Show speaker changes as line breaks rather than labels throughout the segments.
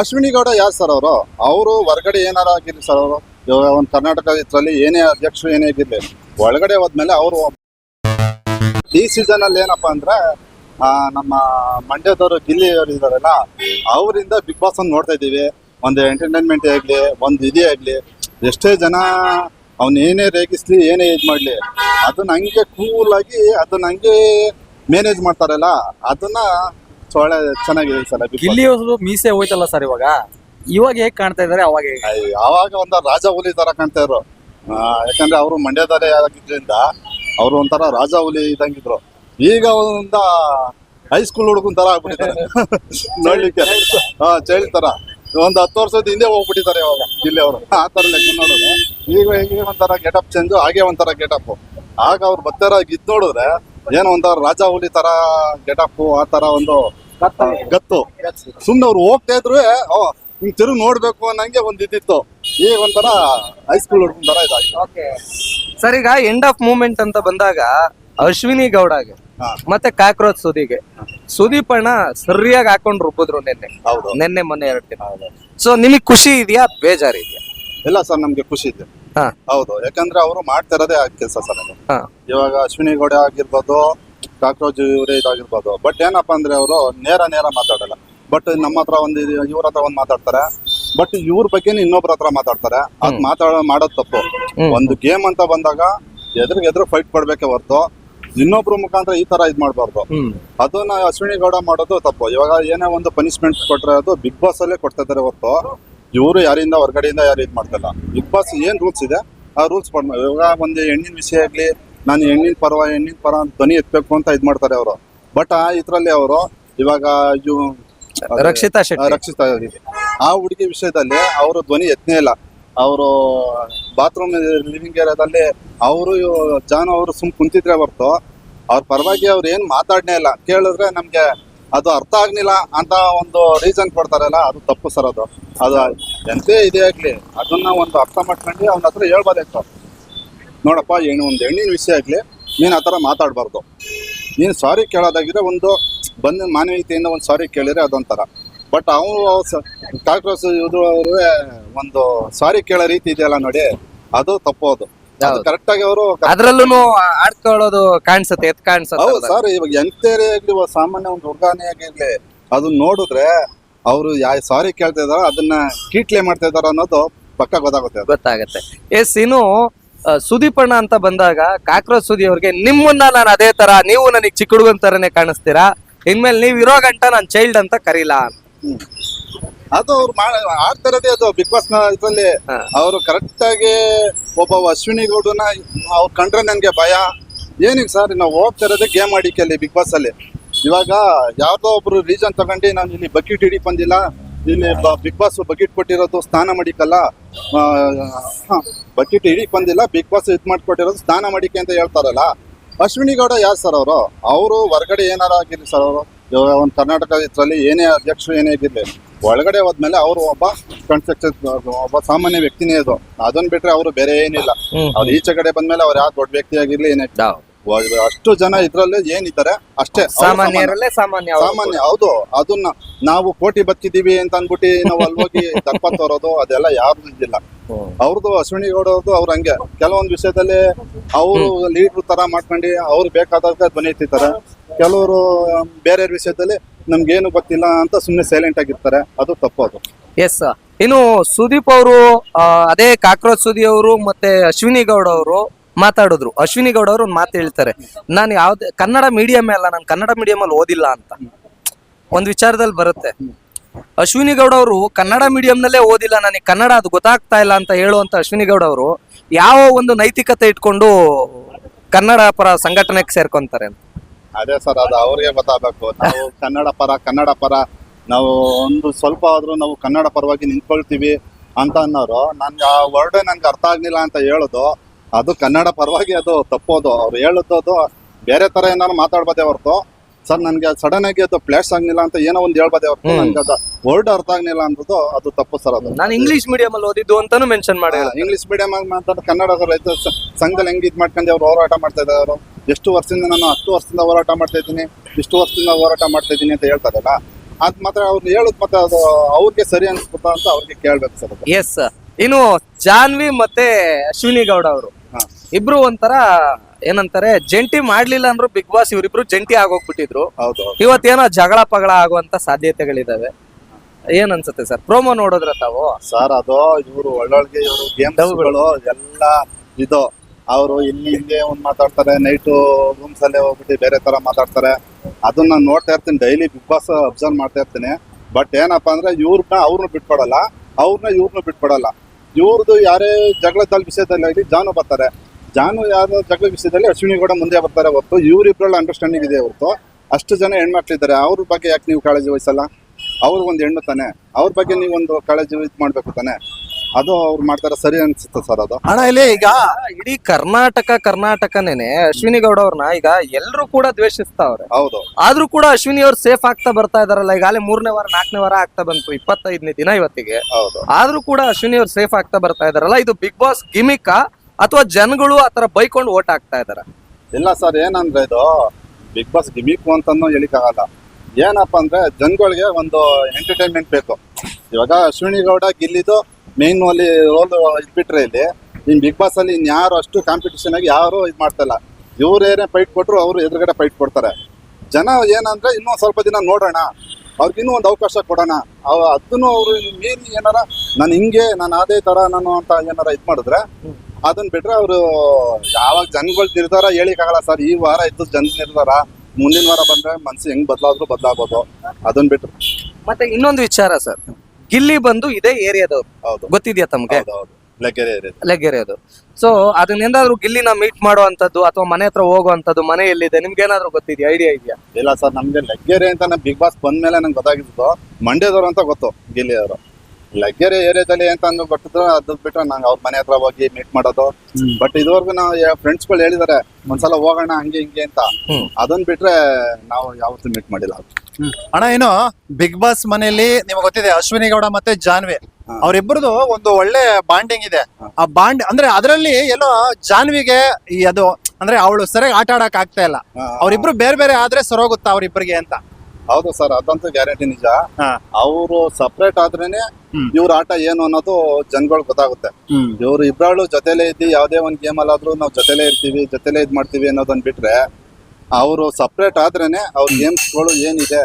ಅಶ್ವಿನಿ ಗೌಡ ಯಾರು ಸರ್ ಅವರು? ಅವರು ಹೊರಗಡೆ ಏನಾರು ಆಗಿರ್ಲಿ ಸರ್ ಅವರು. ಇವಾಗ ಒಂದು ಕರ್ನಾಟಕ ಇದ್ರಲ್ಲಿ ಏನೇ ಅಧ್ಯಕ್ಷರು ಏನೇ ಆಗಿರ್ಲಿ, ಒಳಗಡೆ ಹೋದ್ಮೇಲೆ ಅವರು ಈ ಸೀಸನ್ ಅಲ್ಲಿ ಏನಪ್ಪಾ ಅಂದ್ರೆ ನಮ್ಮ ಮಂಡ್ಯದವರು ಗಿಲ್ಲಿ ಅವರು ಇದಾರಲ್ಲ, ಅವರಿಂದ ಬಿಗ್ ಬಾಸ್ ಅನ್ನು ನೋಡ್ತಾ ಇದ್ದೀವಿ. ಒಂದು ಎಂಟರ್ಟೈನ್ಮೆಂಟ್ ಆಗಲಿ, ಒಂದು ಇದೇ ಆಗಲಿ, ಎಷ್ಟೇ ಜನ ಅವನೇನೇ ಏನೇ ರೇಗಿಸ್ಲಿ, ಏನೇ ಇದು ಮಾಡಲಿ, ಅದನ್ನ ಹಂಗೆ ಕೂಲ್ ಆಗಿ, ಅದನ್ನ ಹಂಗೆ ಮ್ಯಾನೇಜ್ ಮಾಡ್ತಾರಲ್ಲ, ಅದನ್ನ ಒಳ್ಳೆ ಚೆನ್ನಾಗಿದೆ ಈ ಸಲ Big Boss.
ಗಿಲ್ಲಿ ಅವರು ಮೀಸೆ ಹೋಯ್ತಲ್ಲ ಸರ್ ಇವಾಗ? ಇವಾಗ ಹೇಗ್ ಕಾಣ್ತಾ ಇದಾರೆ ಅವಾಗ ಹೇಗೆ?
ಒಂದ ರಾಜ ಹುಲಿ ತರ ಕಾಣ್ತಾ ಇದ್ರು. ಆ, ಯಾಕಂದ್ರೆ ಅವರು ಮಂಡ್ಯದಲ್ಲೇ ಆಗಿದ್ರಿಂದ ಅವರು ಒಂಥರ ರಾಜ ಹುಲಿ ಇದ್ದಂಗಿದ್ರು. ಈಗ ಒಂದ ಹೈಸ್ಕೂಲ್ ಹುಡುಗನ್ ತರ ಆಗ್ಬಿಟ್ಟಿದ್ದಾರೆ. ನೋಡ್ಲಿಕ್ಕೆ. ಹಾ ಚೈಲ್ಡ್ ತರ. ಒಂದ್ ಹತ್ತು ವರ್ಷದ ಹಿಂದೆ ಹೋಗ್ಬಿಟ್ಟಿದ್ದಾರೆ ಇವಾಗ ಇಲ್ಲಿ ಅವರು ಆ ತರ ಲೆಕ್ಕ ನೋಡಿದ್ರೆ ಈಗ ಈಗ ಒಂಥರ ಗೆಟಪ್ ಚೇಂಜ್ ಹಾಗೆ ಒಂಥರ ಗೆಟಪ್ ಆಗ ಅವ್ರು ಬತ್ತಾರ ಇದ್ ನೋಡಿದ್ರೆ ಏನೋ ಒಂದು ರಾಜಾ ಹುಲಿ ತರ ಗೆಟಪ್ ಆ ತರ ಒಂದು ಗತ್ತು. ಸುಮ್ನೆ ಅವ್ರು ಹೋಗ್ತಾ ಇದ್ರು ಓ ಹಿಂಗ್ ತಿರುಗಿ ನೋಡ್ಬೇಕು ಅನ್ನಂಗೆ ಒಂದ್ ಇದ್ದಿತ್ತು ಈಗ ಒಂಥರ ಹೈಸ್ಕೂಲ್ ಹುಡುಗನ್ ತರ ಇದಾಗಿ
ಸರ್ ಈಗ ಎಂಡ್ ಆಫ್ ಮೂಮೆಂಟ್ ಅಂತ ಬಂದಾಗ ಅಶ್ವಿನಿ ಗೌಡಗೆ. ಮತ್ತೆ ಕಾಕ್ರೋಚ್ ಸುದಿಗೆ ಸುದೀಪ್ ಅಣ್ಣ ಸರಿಯಾಗಿ ಹಾಕೊಂಡ್ ರುಬ್ಬಿದ್ರು ನಿನ್ನೆ.
ಹೌದು.
ನಿನ್ನೆ ಮೊನ್ನೆ ಎರಡು ದಿನ. ಸೊ ನಿಮಗೆ ಖುಷಿ ಇದೆಯಾ? ಬೇಜಾರು ಇದೆಯಾ
ಇಲ್ಲ ಸರ್ ನಮ್ಗೆ ಖುಷಿ ಇದೆ. ಹೌದು. ಯಾಕಂದ್ರೆ ಅವರು ಮಾಡ್ತಿರೋದೇ ಆ ಕೆಲಸ ಸರ್ ಅದು.
ಹಾ.
ಇವಾಗ ಅಶ್ವಿನಿ ಗೌಡ ಆಗಿರ್ಬೋದು ಕಾಕ್ರೋಚ್ ಇವರೇ ಇದಾಗಿರ್ಬೋದು. ಬಟ್ ಏನಪ್ಪಾ ಅಂದ್ರೆ ಅವರು ನೇರ ನೇರ ಮಾತಾಡಲ್ಲ. ಬಟ್ ನಮ್ಮ ಹತ್ರ ಒಂದು ಇವ್ರ ಹತ್ರ ಒಂದ್ ಮಾತಾಡ್ತಾರೆ. ಬಟ್ ಇವ್ರ ಬಗ್ಗೆ ಇನ್ನೊಬ್ರ ಹತ್ರ ಮಾತಾಡ್ತಾರೆ. ಅದ್. ಮಾತಾಡ ಮಾಡೋದ್ ತಪ್ಪು.
ಹ್ಮ್.
ಒಂದು ಗೇಮ್ ಅಂತ ಬಂದಾಗ ಎದ್ರಿಗೆ ಎದುರು ಫೈಟ್ ಕೊಡ್ಬೇಕೆ ಹೊರತು. ಇನ್ನೊಬ್ರ ಮುಖಾಂತರ ಈ ತರ ಇದ್ ಮಾಡ್ಬಾರ್ದು.
ಹ್ಮ್.
ಅದನ್ನ ಅಶ್ವಿನಿ ಗೌಡ ಮಾಡೋದು ತಪ್ಪು. ಇವಾಗ ಏನೇ ಒಂದು ಪನಿಷ್ಮೆಂಟ್ ಕೊಟ್ರೆ ಅದು ಬಿಗ್ ಬಾಸ್ ಅಲ್ಲೇ ಕೊಡ್ತಾ ಇದಾರೆ ಹೊರತು. ಇವರು ಯಾರಿಂದ ಹೊರಗಡೆಯಿಂದ ಯಾರು ಇದು ಮಾಡ್ತಲ್ಲ? ಬಿಗ್ ಬಾಸ್ ಏನು ರೂಲ್ಸ್ ಇದೆ? ಆ ರೂಲ್ಸ್ ಇವಾಗ ಒಂದು ಹೆಣ್ಣಿನ ವಿಷಯ ಆಗಲಿ ನಾನು ಹೆಣ್ಣಿನ ಪರವ ಹೆಣ್ಣಿನ ಪರ ಅಂತ ಧ್ವನಿ ಎತ್ತಬೇಕು ಅಂತ ಇದು ಮಾಡ್ತಾರೆ ಅವರು. ಬಟ್ ಆ ಇದರಲ್ಲಿ ಅವರು ಇವಾಗ ಇವು
ರಕ್ಷಿತಾ ಶೆಟ್ಟಿ.
ರಕ್ಷಿತಾ ಆ ಹುಡುಗಿ ವಿಷಯದಲ್ಲಿ ಅವರು ಧ್ವನಿ ಎತ್ತನೇ ಇಲ್ಲ. ಅವರು ಬಾತ್ರೂಮ್ ಲಿವಿಂಗ್ ಏರಿಯಾದಲ್ಲಿ ಅವರು ಜಾನ್ ಅವರು ಸುಮ್ ಕುಂತಿದ್ರೆ ಹೊರ್ತು ಅವ್ರ ಪರವಾಗಿ ಅವ್ರು ಏನು ಮಾತಾಡನೇ ಇಲ್ಲ. ಕೇಳಿದ್ರೆ ನಮ್ಗೆ ಅದು ಅರ್ಥ ಆಗ್ಲಿಲ್ಲ ಅಂತ ಒಂದು ರೀಸನ್ ಕೊಡ್ತಾರಲ್ಲ, ಅದು ತಪ್ಪು ಸರ್ ಅದು. ಅದು ಎಂತೇ ಇದೇ ಆಗ್ಲಿ, ಅದನ್ನ ಒಂದು ಅರ್ಥ ಮಾಡ್ಕೊಂಡು ಅವನ ಹತ್ರ ಹೇಳ್ಬೋದಾಯ್ತು ನೋಡಪ್ಪ, ಏನು ಒಂದು ಹೆಣ್ಣಿನ ವಿಷಯ ಆಗ್ಲಿ, ನೀನು ಆ ಥರ ಮಾತಾಡಬಾರ್ದು. ನೀನು ಸಾರಿ ಕೇಳೋದಾಗಿದ್ರೆ ಒಂದು ಬಂದ ಮಾನವೀಯತೆಯಿಂದ ಒಂದು ಸಾರಿ ಕೇಳಿದ್ರೆ ಅದೊಂಥರ ಬಟ್ ಅವನು ಕಾಕ್ರೋಚ್ ಇದು ಅವರು ಒಂದು ಸಾರಿ ಕೇಳೋ ರೀತಿ ಇದೆಯಲ್ಲ ನೋಡಿ, ಅದು ತಪ್ಪು ಅದು.
ಹೌದು.
ಕರೆಕ್ಟ್ ಆಗಿ ಅವರು
ಅದ್ರಲ್ಲೂ ಆಡ್ಕೊಳ್ಳೋದು ಕಾಣಿಸುತ್ತೆ ಎತ್
ಹೌದು
ಕಾಣಿಸುತ್ತೆ
ಸರ್ ಇವಾಗ ಎಂತೇರಿ ಆಗ್ಲಿ ಸಾಮಾನ್ಯ ಒಂದು ಹುಡುಗಾನೇ ಆಗಿರ್ಲಿ ಅದನ್ನ ನೋಡಿದ್ರೆ ಅವರು ಯಾ ಸಾರಿ ಕೇಳ್ತಾ ಇದಾರ ಅದನ್ನ ಕೀಟ್ಲೆ ಮಾಡ್ತಾ ಇದಾರ ಅನ್ನೋದು ಪಕ್ಕ ಗೊತ್ತಾಗುತ್ತೆ. ಅದು
ಗೊತ್ತಾಗತ್ತೆ. ಎಸ್ ಇನ್ನು ಆ, ಸುದೀಪ್ ಅಣ್ಣ ಅಂತ ಬಂದಾಗ ಕಾಕ್ರೋಚ್ ಸುದಿ ಅವ್ರಿಗೆ ನಿಮ್ಮನ್ನ ನಾನು ಅದೇ ತರ ನೀವು ನನಗೆ ಚಿಕ್ಕ ಹುಡುಗನ್ ತರನೇ ಕಾಣಿಸ್ತೀರಾ ಇನ್ಮೇಲೆ ನೀವ್ ಇರೋ ಗಂಟ ನಾನು ಚೈಲ್ಡ್ ಅಂತ ಕರೀಲ
ಅದು ಅವ್ರು ಆಡ್ತಿರೋದೇ ಅದು ಬಿಗ್ ಬಾಸ್ನ ಇದ್ರಲ್ಲಿ ಅವರು ಕರೆಕ್ಟ್ ಆಗಿ ಒಬ್ಬ ಅಶ್ವಿನಿ ಗೌಡನ ಅವ್ರು ಕಂಡ್ರೆ ನನಗೆ ಭಯ. ಏನಿಗೆ ಸರ್ ನಾವು ಹೋಗ್ತಾ ಇರೋದೇ ಗೇಮ್ ಆಡಿಕೆ ಅಲ್ಲಿ ಬಿಗ್ ಬಾಸ್ ಅಲ್ಲಿ. ಇವಾಗ ಯಾವ್ದೋ ಒಬ್ರು ರೀಸನ್ ತಗೊಂಡು ನಾನು ಇಲ್ಲಿ ಬಕೆಟ್ ಹಿಡಿ ಬಂದಿಲ್ಲ. ಇಲ್ಲಿ ಬಿಗ್ ಬಾಸ್ ಬಕೆಟ್ ಕೊಟ್ಟಿರೋದು ಸ್ನಾನ ಮಾಡಿಕಲ್ಲ. ಬಕೆಟ್ ಹಿಡಿ ಬಂದಿಲ್ಲ ಬಿಗ್ ಬಾಸ್ ಇದು ಮಾಡ್ಕೊಟ್ಟಿರೋದು ಸ್ನಾನ ಮಾಡಿಕೆ ಅಂತ ಹೇಳ್ತಾರಲ್ಲ. ಅಶ್ವಿನಿ ಗೌಡ ಯಾರು ಸರ್ ಅವರು? ಅವರು ಹೊರಗಡೆ ಏನಾರ ಆಗಿರ್ಲಿ ಸರ್ ಅವರು. ಒಂದು ಕರ್ನಾಟಕ ಇದರಲ್ಲಿ ಏನೇ ಅಧ್ಯಕ್ಷರು ಏನೇ ಆಗಿರ್ಲಿ. ಒಳಗಡೆ ಹೋದ್ಮೇಲೆ ಅವರು ಒಬ್ಬ ಕನ್ಸ್ಟ್ರಕ್ಷನ್ ಒಬ್ಬ ಸಾಮಾನ್ಯ ವ್ಯಕ್ತಿನೇ ಅದು. ಅದನ್ನ ಬಿಟ್ರೆ ಅವರು ಬೇರೆ ಏನಿಲ್ಲ. ಅವ್ರು ಈಚೆ ಕಡೆ ಬಂದ್ಮೇಲೆ ಅವ್ರು ಯಾವ ದೊಡ್ಡ ವ್ಯಕ್ತಿ ಆಗಿರ್ಲಿ ಏನೇ ಅಷ್ಟು ಜನ ಇದ್ರಲ್ಲಿ ಏನಿದ್ದಾರೆ ಅಷ್ಟೇ. ಸಾಮಾನ್ಯ.
ಸಾಮಾನ್ಯರಲ್ಲೇ ಸಾಮಾನ್ಯ
ಹೌದು. ಅದನ್ನ ನಾವು ಕೋಟಿ ಬತ್ತಿದೀವಿ ಅಂತ ಅನ್ಬಿಟ್ಟು ನಾವು ಅಲ್ಲಿ ಹೋಗಿ ದಪ್ಪ ತೋರೋದು ಅದೆಲ್ಲ ಯಾರ್ದು ಇದಿಲ್ಲ. ಅವ್ರದ್ದು ಅಶ್ವಿನಿ ಗೌಡವ್ರದ್ದು ಅವ್ರ ಹಂಗೆ. ಕೆಲವೊಂದು ವಿಷಯದಲ್ಲಿ ಅವರು ಲೀಡರ್ ತರ ಮಾಡ್ಕೊಂಡು ಅವ್ರು ಬೇಕಾದಾಗ ಧ್ವನಿ ಎತ್ತಿತಾರೆ ಕೆಲವರು ಬೇರೆ ವಿಷಯದಲ್ಲಿ ನಮ್ಗೇನು ಗೊತ್ತಿಲ್ಲ ಅಂತ ಸುಮ್ಮನೆ ಸೈಲೆಂಟ್ ಆಗಿರ್ತಾರೆ. ಅದು ತಪ್ಪು ಅದು.
ಎಸ್ ಇನ್ನು ಸುದೀಪ್ ಅವರು ಅದೇ ಕಾಕ್ರೋಚ್ ಸುದಿ ಅವರು ಮತ್ತೆ ಅಶ್ವಿನಿ ಗೌಡ ಅವರು ಮಾತಾಡಿದ್ರು. ಅಶ್ವಿನಿ ಗೌಡ ಅವರು ಮಾತು ಹೇಳ್ತಾರೆ. ನಾನು ಯಾವ್ದೇ, ಕನ್ನಡ ಮೀಡಿಯಂ ಅಲ್ಲ, ನಾನು ಕನ್ನಡ ಮೀಡಿಯಂ ಅಲ್ಲಿ ಓದಿಲ್ಲ ಅಂತ. ಒಂದು ವಿಚಾರದಲ್ಲಿ ಬರುತ್ತೆ. ಅಶ್ವಿನಿ ಗೌಡ ಅವರು ಕನ್ನಡ ಮೀಡಿಯಂನಲ್ಲೇ ಓದಿಲ್ಲ, ನನಗೆ ಕನ್ನಡ ಅದು ಗೊತ್ತಾಗ್ತಾ ಇಲ್ಲ ಅಂತ ಹೇಳುವಂತ ಅಶ್ವಿನಿ ಗೌಡ ಅವರು, ಯಾವ ಒಂದು ನೈತಿಕತೆ ಇಟ್ಕೊಂಡು ಕನ್ನಡ ಪರ ಸಂಘಟನೆಗೆ ಸೇರ್ಕೊಂತಾರೆ ಅಂತ.
ಅದೇ ಸರ್ ಅದು ಅವ್ರಿಗೆ ಗೊತ್ತಾಗಬೇಕು. ನಾವು ಕನ್ನಡ ಪರ ಕನ್ನಡ ಪರ ನಾವು ಒಂದು ಸ್ವಲ್ಪ ಆದ್ರೂ ನಾವು ಕನ್ನಡ ಪರವಾಗಿ ನಿಂತ್ಕೊಳ್ತೀವಿ ಅಂತ ಅನ್ನೋರು ನನ್ಗೆ ಆ ವರ್ಡ್ ನನ್ಗೆ ಅರ್ಥ ಆಗ್ಲಿಲ್ಲ ಅಂತ ಹೇಳೋದು ಅದು ಕನ್ನಡ ಪರವಾಗಿ ಅದು ತಪ್ಪೋದು. ಅವ್ರು ಹೇಳೋದು ಬೇರೆ ತರ ಏನಾದ್ರು ಮಾತಾಡ್ಬೋದೇ ಹೊರತು. ಸರ್ ನನ್ಗೆ ಸಡನ್ ಆಗಿ ಅದು ಪ್ಲೇಸ್ ಆಗ್ಲಿಲ್ಲ ಅಂತ ಏನೋ ಒಂದು ಹೇಳ್ಬೋದೇ ಹೊರತು. ನನ್ಗೆ ಅದು ವರ್ಡ್ ಅರ್ಥ ಆಗ್ಲಿಲ್ಲ ಅನ್ನೋದು ಅದು ತಪ್ಪು ಸರ್ ಅದು.
ನಾನು ಇಂಗ್ಲಿಷ್ ಮೀಡಿಯಂ ಅಲ್ಲಿ ಓದಿದ್ದು ಅಂತಾನು ಮೆನ್ಷನ್ ಮಾಡಿ
ಇಂಗ್ಲಿಷ್ ಮೀಡಿಯಂ ಆಗಿ ಮಾತಾಡ ಕನ್ನಡ ರೈತ ಸಂಘದಲ್ಲಿ ಹೆಂಗ್ ಇದ್ ಮಾಡ್ಕೊಂಡು ಅವ್ರು ಹೋರಾಟ ಮಾಡ್ತಾ ಇದ್ದಾರೆ ಅವರು. ಎಷ್ಟು ವರ್ಷದಿಂದ ನಾನು ಹತ್ತು ವರ್ಷದಿಂದ ಹೋರಾಟ ಮಾಡ್ತಾ ಇದ್ದೀನಿ ಇಷ್ಟು ವರ್ಷದಿಂದ ಹೋರಾಟ ಮಾಡ್ತಾ ಇದ್ದೀನಿ ಅಂತ ಹೇಳ್ತಾರಲ್ಲ ಅದ್ ಮಾತ್ರ ಅವ್ರು ಹೇಳೋದು ಮತ್ತೆ ಅದು ಅವ್ರಿಗೆ ಸರಿ ಅನ್ಸ್ಬಿಟ್ಟ ಅಂತ ಅವ್ರಿಗೆ ಕೇಳ್ಬೇಕು ಸರ್ ಅದು.
ಎಸ್ ಇನ್ನು ಜಾನ್ವಿ ಮತ್ತೆ ಅಶ್ವಿನಿ ಗೌಡ ಅವರು.
ಹಾ.
ಇಬ್ರು ಒಂಥರ ಏನಂತಾರೆ ಜಂಟಿ ಮಾಡ್ಲಿಲ್ಲ ಅಂದ್ರು ಬಿಗ್ ಬಾಸ್ ಇವರಿಬ್ರು ಜಂಟಿ ಆಗೋಗ್ಬಿಟ್ಟಿದ್ರು.
ಹೌದು
ಇವತ್ತೇನೋ ಜಗಳ ಪಗಳ ಆಗುವಂತ ಸಾಧ್ಯತೆಗಳಿದಾವೆ. ಏನ್ ಅನ್ಸುತ್ತೆ ಸರ್ ಪ್ರೋಮೋ ನೋಡಿದ್ರೆ ತಾವು?
ಸರ್ ಅದು ಇವರು ಒಳ್ಳೊಳ್ಗೆ ಇವರು ಗೇಮ್ ಎಲ್ಲ ಇದು. ಅವರು ಇಲ್ಲಿ ಹಿಂದೆ ಒಂದು ಮಾತಾಡ್ತಾರೆ ನೈಟು ರೂಮ್ಸ್ ಅಲ್ಲೇ ಹೋಗ್ಬಿಟ್ಟು ಬೇರೆ ತರ ಮಾತಾಡ್ತಾರೆ. ಅದನ್ನ ನಾನ್ ನೋಡ್ತಾ ಇರ್ತೀನಿ ಡೈಲಿ ಬಿಗ್ ಬಾಸ್ ಅಬ್ಸರ್ವ್ ಮಾಡ್ತಾ ಇರ್ತೀನಿ. ಬಟ್ ಏನಪ್ಪಾ ಅಂದ್ರೆ ಇವ್ರನ್ನ ಅವ್ರನ್ನ ಬಿಟ್ಕೊಡಲ್ಲ ಅವ್ರನ್ನ ಇವ್ರನ್ನ ಬಿಟ್ಕೊಡಲ್ಲ. ಇವ್ರದ್ದು ಯಾರೇ ಜಗಳದಲ್ಲಿ ವಿಷಯದಲ್ಲಿ ಜಾನು ಬರ್ತಾರೆ. ಜಾನು ಯಾರ ಜಗಳ ವಿಷಯದಲ್ಲಿ ಅಶ್ವಿನಿ ಕೂಡ ಮುಂದೆ ಬರ್ತಾರೆ ಹೊರತು. ಇವ್ರಿಬ್ರಲ್ಲಿ ಅಂಡರ್ಸ್ಟ್ಯಾಂಡಿಂಗ್ ಇದೆ ಹೊರತು. ಅಷ್ಟು ಜನ ಹೆಣ್ಮಕ್ಳಿದ್ದಾರೆ. ಅವ್ರ ಬಗ್ಗೆ ಯಾಕೆ ನೀವು ಕಾಳಜಿ ವಹಿಸಲ್ಲ? ಅವ್ರಿಗೊಂದು ಹೆಣ್ಣು ತಾನೆ. ಅವ್ರ ಬಗ್ಗೆ ನೀವೊಂದು ಕಾಳಜಿ ಇದು ಮಾಡಬೇಕು ತಾನೆ? ಅದು ಅವ್ರು ಮಾಡ್ತಾರೆ ಸರಿ ಅನ್ಸುತ್ತೆ ಸರ್ ಅದು.
ಅಣ್ಣ ಇಲ್ಲಿ ಈಗ
ಇಡೀ ಕರ್ನಾಟಕ ಕರ್ನಾಟಕನೇನೆ ಅಶ್ವಿನಿ ಗೌಡ ಅವ್ರನ್ನ ಈಗ ಎಲ್ಲರೂ ಕೂಡ ದ್ವೇಷಿಸ್ತಾವ್ರೆ.
ಹೌದು.
ಆದ್ರೂ ಕೂಡ ಅಶ್ವಿನಿ ಅವ್ರು ಸೇಫ್ ಆಗ್ತಾ ಬರ್ತಾ ಇದಾರಲ್ಲ ಈಗಾಗಲೇ ಮೂರನೇ ವಾರ ನಾಲ್ಕನೇ ವಾರ ಆಗ್ತಾ ಬಂತು ಇಪ್ಪತ್ತೈದನೇ ದಿನ ಇವತ್ತಿಗೆ.
ಹೌದು.
ಆದ್ರೂ ಕೂಡ ಅಶ್ವಿನಿ ಅವ್ರು ಸೇಫ್ ಆಗ್ತಾ ಬರ್ತಾ ಇದಾರಲ್ಲ ಇದು ಬಿಗ್ ಬಾಸ್ ಗಿಮಿಕ ಅಥವಾ ಜನಗಳು ಆತರ ಬೈಕೊಂಡು ಓಟ್ ಆಗ್ತಾ ಇದಾರ?
ಇಲ್ಲ ಸರ್ ಏನಂದ್ರೆ ಇದು ಬಿಗ್ ಬಾಸ್ ಗಿಮಿಕ್ ಅಂತಾನು ಹೇಳಿಕಾಗಲ್ಲ ಏನಪ್ಪ ಅಂದ್ರೆ ಜನಗಳಿಗೆ ಒಂದು ಎಂಟರ್ಟೈನ್ಮೆಂಟ್ ಬೇಕು. ಇವಾಗ ಅಶ್ವಿನಿ ಗೌಡ ಗಿಲ್ಲಿದು ಮೇನ್ ಅಲ್ಲಿ ರೋಲ್ ಇದ್ಬಿಟ್ರೆ ಇಲ್ಲಿ ಇನ್ ಬಿಗ್ ಬಾಸ್ ಅಲ್ಲಿ ಇನ್ಯಾರು ಅಷ್ಟು ಕಾಂಪಿಟೇಷನ್ ಆಗಿ ಯಾರು ಇದು ಮಾಡ್ತಲ್ಲ. ಇವ್ರು ಏನೇ ಫೈಟ್ ಕೊಟ್ರು ಅವರು ಎದುರುಗಡೆ ಫೈಟ್ ಕೊಡ್ತಾರೆ. ಜನ ಏನಂದ್ರೆ ಇನ್ನೂ ಸ್ವಲ್ಪ ದಿನ ನೋಡೋಣ, ಅವ್ರಿಗೆ ಇನ್ನೂ ಒಂದು ಅವಕಾಶ ಕೊಡೋಣ. ಅವ್ ಅದನ್ನು ಅವರು ಮೇನ್ ಏನಾರ, ನಾನು ಹಿಂಗೆ, ನಾನು ಅದೇ ತರ, ನಾನು ಅಂತ ಏನಾರ ಇದು ಮಾಡಿದ್ರೆ ಅದನ್ನ ಬಿಟ್ರೆ ಅವರು ಯಾವಾಗ ಜನಗಳು ನಿರ್ಧಾರ ಹೇಳಿಕ್ಕಾಗಲ್ಲ ಸರ್. ಈ ವಾರ ಇದ್ದು ಜನ ನಿರ್ಧಾರ, ಮುಂದಿನ ವಾರ ಬಂದ್ರೆ ಮನ್ಸು ಹೆಂಗ್ ಬದಲಾದರೂ ಬದಲಾಗ್ಬೋದು. ಅದನ್ನ ಬಿಟ್ರೆ.
ಮತ್ತೆ ಇನ್ನೊಂದು ವಿಚಾರ ಸರ್. ಗಿಲ್ಲಿ ಬಂದು ಇದೇ ಏರಿಯಾದವ್ರು.
ಹೌದು.
ಗೊತ್ತಿದ್ಯಾ ತಮ್ಗೆ?
ಇರೋದು
ಲೆಗ್ಗೆರೆಯದು ಸೊ ಅದನ್ನೇನಾದ್ರು ಗಿಲ್ಲಿನ ಮೀಟ್ ಮಾಡುವಂತದ್ದು ಅಥವಾ ಮನೆ ಹತ್ರ ಹೋಗುವಂತದ್ದು ಮನೆ ಎಲ್ಲಿದೆ ನಿಮ್ಗೆ ಏನಾದ್ರು ಗೊತ್ತಿದ್ಯಾ? ಐಡಿಯಾ ಇದೆಯಾ?
ಇಲ್ಲ ಸರ್ ನಮ್ಗೆ ಲೆಗ್ಗೆರೆ ಅಂತ ಬಿಗ್ ಬಾಸ್ ಬಂದ್ಮೇಲೆ ನಂಗೆ ಗೊತ್ತಾಗಿದ್ದು. ಮಂಡ್ಯದವ್ರು ಅಂತ ಗೊತ್ತು ಗಿಲ್ಲಿ ಅವರು. ಲಗ್ಗೆರೆ ಏರಿಯಾದಲ್ಲಿ ಅಂತ ಅಂದ್ ಗೊತ್ತಿದ್ರು ಅದ್ ಬಿಟ್ರೆ ನಂಗೆ ಅವ್ರ ಮನೆ ಹತ್ರ ಹೋಗಿ ಮೀಟ್ ಮಾಡೋದು. ಬಟ್ ಇದುವರೆಗೂ ನಾವು ಫ್ರೆಂಡ್ಸ್ಗಳು ಹೇಳಿದಾರೆ ಒಂದ್ಸಲ ಹೋಗೋಣ ಹಂಗೆ ಹಿಂಗೆ ಅಂತ. ಅದನ್ ಬಿಟ್ರೆ ನಾವು ಯಾವತ್ತೂ ಮೀಟ್ ಮಾಡಿಲ್ಲ.
ಅಣ್ಣ ಏನು ಬಿಗ್ ಬಾಸ್ ಮನೆಯಲ್ಲಿ ನಿಮಗೆ ಗೊತ್ತಿದೆ ಅಶ್ವಿನಿ ಗೌಡ ಮತ್ತೆ ಜಾನ್ವಿ. ಅವರಿಬ್ಬರದು ಒಂದು ಒಳ್ಳೆ ಬಾಂಡಿಂಗ್ ಇದೆ. ಆ ಬಾಂಡ್ ಅಂದ್ರೆ ಅದರಲ್ಲಿ ಎಲ್ಲೋ ಜಾನ್ವಿಗೆ ಈ ಅದು ಅಂದ್ರೆ ಅವಳು ಸರಿಯಾಗಿ ಆಟ ಆಡಕ್ ಆಗ್ತಾ ಇಲ್ಲ. ಅವ್ರಿಬ್ರು ಬೇರೆ ಬೇರೆ ಆದ್ರೆ ಸರೋಗುತ್ತಾ ಅವರಿಬ್ಬರಿಗೆ ಅಂತ.
ಹೌದು ಸರ್ ಅದಂತೂ ಗ್ಯಾರಂಟಿ ನಿಜ. ಅವರು ಸಪ್ರೇಟ್ ಆದ್ರೇನೆ. ಇವ್ರ ಆಟ ಏನು ಅನ್ನೋದು ಜನಗಳು ಗೊತ್ತಾಗುತ್ತೆ. ಇವ್ರು ಇಬ್ರಾಳು ಜೊತೆಲೆ ಇದ್ದು ಯಾವ್ದೇ ಒಂದ್ ಗೇಮ್ ಅಲ್ಲಾದ್ರೂ ನಾವು ಜೊತೆಲೆ ಇರ್ತೀವಿ ಜೊತೆಲೆ ಇದ್ ಮಾಡ್ತೀವಿ ಅನ್ನೋದನ್ನ ಬಿಟ್ರೆ ಅವರು ಸಪ್ರೇಟ್ ಆದ್ರೇನೆ ಅವ್ರ ಗೇಮ್ಸ್ಗಳು ಏನಿದೆ.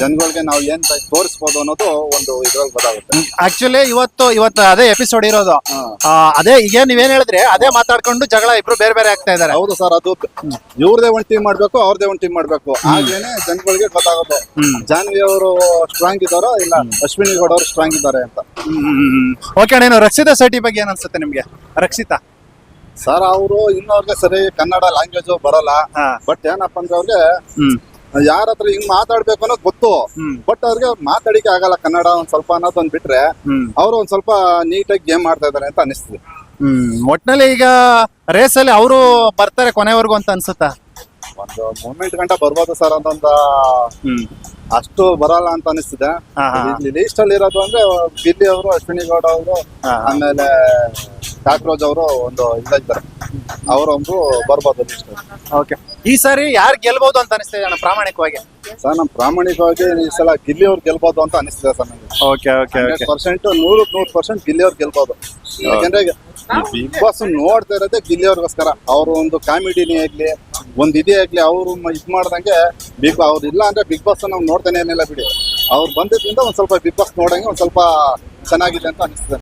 ಜನಗಳಿಗೆ ನಾವು ಏನ್ ತೋರಿಸಬಹುದು ತೋರಿಸ್ಬೋದು ಅನ್ನೋದು ಒಂದು ಇದ್ರಲ್ಲಿ ಗೊತ್ತಾಗುತ್ತೆ
ಆಕ್ಚುಲಿ ಇವತ್ತು ಇವತ್ತು ಅದೇ ಎಪಿಸೋಡ್ ಇರೋದು. ಅದೇ ಈಗ ನೀವೇನ್ ಹೇಳಿದ್ರೆ ಅದೇ ಮಾತಾಡ್ಕೊಂಡು ಜಗಳ ಇಬ್ರು ಬೇರೆ ಬೇರೆ ಆಗ್ತಾ ಇದಾರೆ.
ಹೌದು ಸರ್ ಅದು ಇವ್ರದೇ ಒಂದ್ ಟೀಮ್ ಮಾಡ್ಬೇಕು ಅವ್ರದೇ ಒಂದ್ ಟೀಮ್ ಮಾಡ್ಬೇಕು. ಆಗ್ಲೇನೆ ಜನಗಳಿಗೆ ಗೊತ್ತಾಗುತ್ತೆ. ಜಾನ್ವಿ ಅವರು ಸ್ಟ್ರಾಂಗ್ ಇದ್ದಾರೋ ಇಲ್ಲ ಅಶ್ವಿನಿ ಗೌಡ ಅವರು ಸ್ಟ್ರಾಂಗ್ ಇದ್ದಾರೆ ಅಂತ.
ಓಕೆ ಅಣ್ಣ ರಕ್ಷಿತಾ ಶೆಟ್ಟಿ ಬಗ್ಗೆ ಏನ್ ಅನ್ಸುತ್ತೆ ನಿಮ್ಗೆ? ರಕ್ಷಿತಾ?
ಸರ್ ಅವರು ಇನ್ನೋರ್ಗೆ ಸರಿ ಕನ್ನಡ ಲ್ಯಾಂಗ್ವೇಜ್ ಬರಲ್ಲ. ಬಟ್ ಏನಪ್ಪ ಅಂದ್ರೆ ಅವ್ರಿಗೆ ಯಾರ ಹತ್ರ ಹಿಂಗ್ ಮಾತಾಡ್ಬೇಕು ಅನ್ನೋದು ಗೊತ್ತು. ಬಟ್ ಅವ್ರಿಗೆ ಮಾತಾಡಿಕೆ ಆಗಲ್ಲ ಕನ್ನಡ ಒಂದ್ ಸ್ವಲ್ಪ ಅನ್ನೋದೊಂದ್ ಬಿಟ್ರೆ ಅವ್ರು ಒಂದ್ ಸ್ವಲ್ಪ ನೀಟಾಗಿ ಗೇಮ್ ಮಾಡ್ತಾ ಇದಾರೆ ಅಂತ ಅನಿಸ್ತದೆ.
ಹ್ಮ್. ಒಟ್ನಲ್ಲಿ ಈಗ ರೇಸ್ ಅಲ್ಲಿ ಅವರು ಬರ್ತಾರೆ ಕೊನೆವರೆಗೂ ಅಂತ ಅನ್ಸುತ್ತಾ?
ಒಂದು ಮೂಮೆಂಟ್ ಗಂಟ ಬರ್ಬೋದು ಸರ್
ಅಂತ
ಅಷ್ಟು ಬರಲ್ಲ ಅಂತ ಅನಿಸ್ತಿದೆ. ಲೀಸ್ಟ್ ಅಲ್ಲಿ ಇರೋದು ಅಂದ್ರೆ ಗಿಲ್ಲಿ ಅವರು ಅಶ್ವಿನಿ ಗೌಡ ಅವರು ಆಮೇಲೆ ಕಾಕ್ರೋಜ್ ಅವರು ಒಂದು ಇದ್ದಾರೆ ಅವರೊಂದು ಬರ್ಬೋದು ಲೀಸ್ಟ್
ಓಕೆ ಈ ಸಾರಿ ಯಾರು ಗೆಲ್ಬಹುದು ಅಂತ ಅನಿಸ್ತಿದೆ ಅಣ್ಣ ಪ್ರಾಮಾಣಿಕವಾಗಿ?
ಸರ್ ನಮ್ ಪ್ರಾಮಾಣಿಕವಾಗಿ ಈ ಸಲ ಗಿಲ್ಲಿ ಅವ್ರು ಗೆಲ್ಬಹುದು ಅಂತ ಅನಿಸ್ತಿದೆ ಸರ್ ನನಗೆ
ಓಕೆ ಓಕೆ
ಪರ್ಸೆಂಟ್ ನೂರು ನೂರು ಪರ್ಸೆಂಟ್ ಗಿಲ್ಲಿ ಅವ್ರು ಗೆಲ್ಬಹುದು ಯಾಕಂದ್ರೆ ಬಿಗ್ ಬಾಸ್ ನೋಡ್ತಾ ಇರೋದೇ ಗಿಲ್ಲಿ ಅವ್ರಿಗೋಸ್ಕರ. ಅವ್ರ ಒಂದು ಕಾಮಿಡಿನೇ ಆಗ್ಲಿ ಒಂದ್ ಇದೇ ಆಗಲಿ ಅವ್ರು ಇದು ಮಾಡ್ದಂಗೆ ಬಿಗ್ ಅವ್ರು ಇಲ್ಲ ಅಂದ್ರೆ ಬಿಗ್ ಬಾಸ್ ನಾವು ನೋಡ್ತಾನೆ ಏನಿಲ್ಲ ಬಿಡಿ. ಅವ್ರು ಬಂದಿದ್ದರಿಂದ ಒಂದು ಸ್ವಲ್ಪ ಬಿಗ್ ಬಾಸ್ ನೋಡಂಗೆ ಒಂದು ಸ್ವಲ್ಪ ಚೆನ್ನಾಗಿದೆ ಅಂತ ಅನಿಸ್ತದೆ.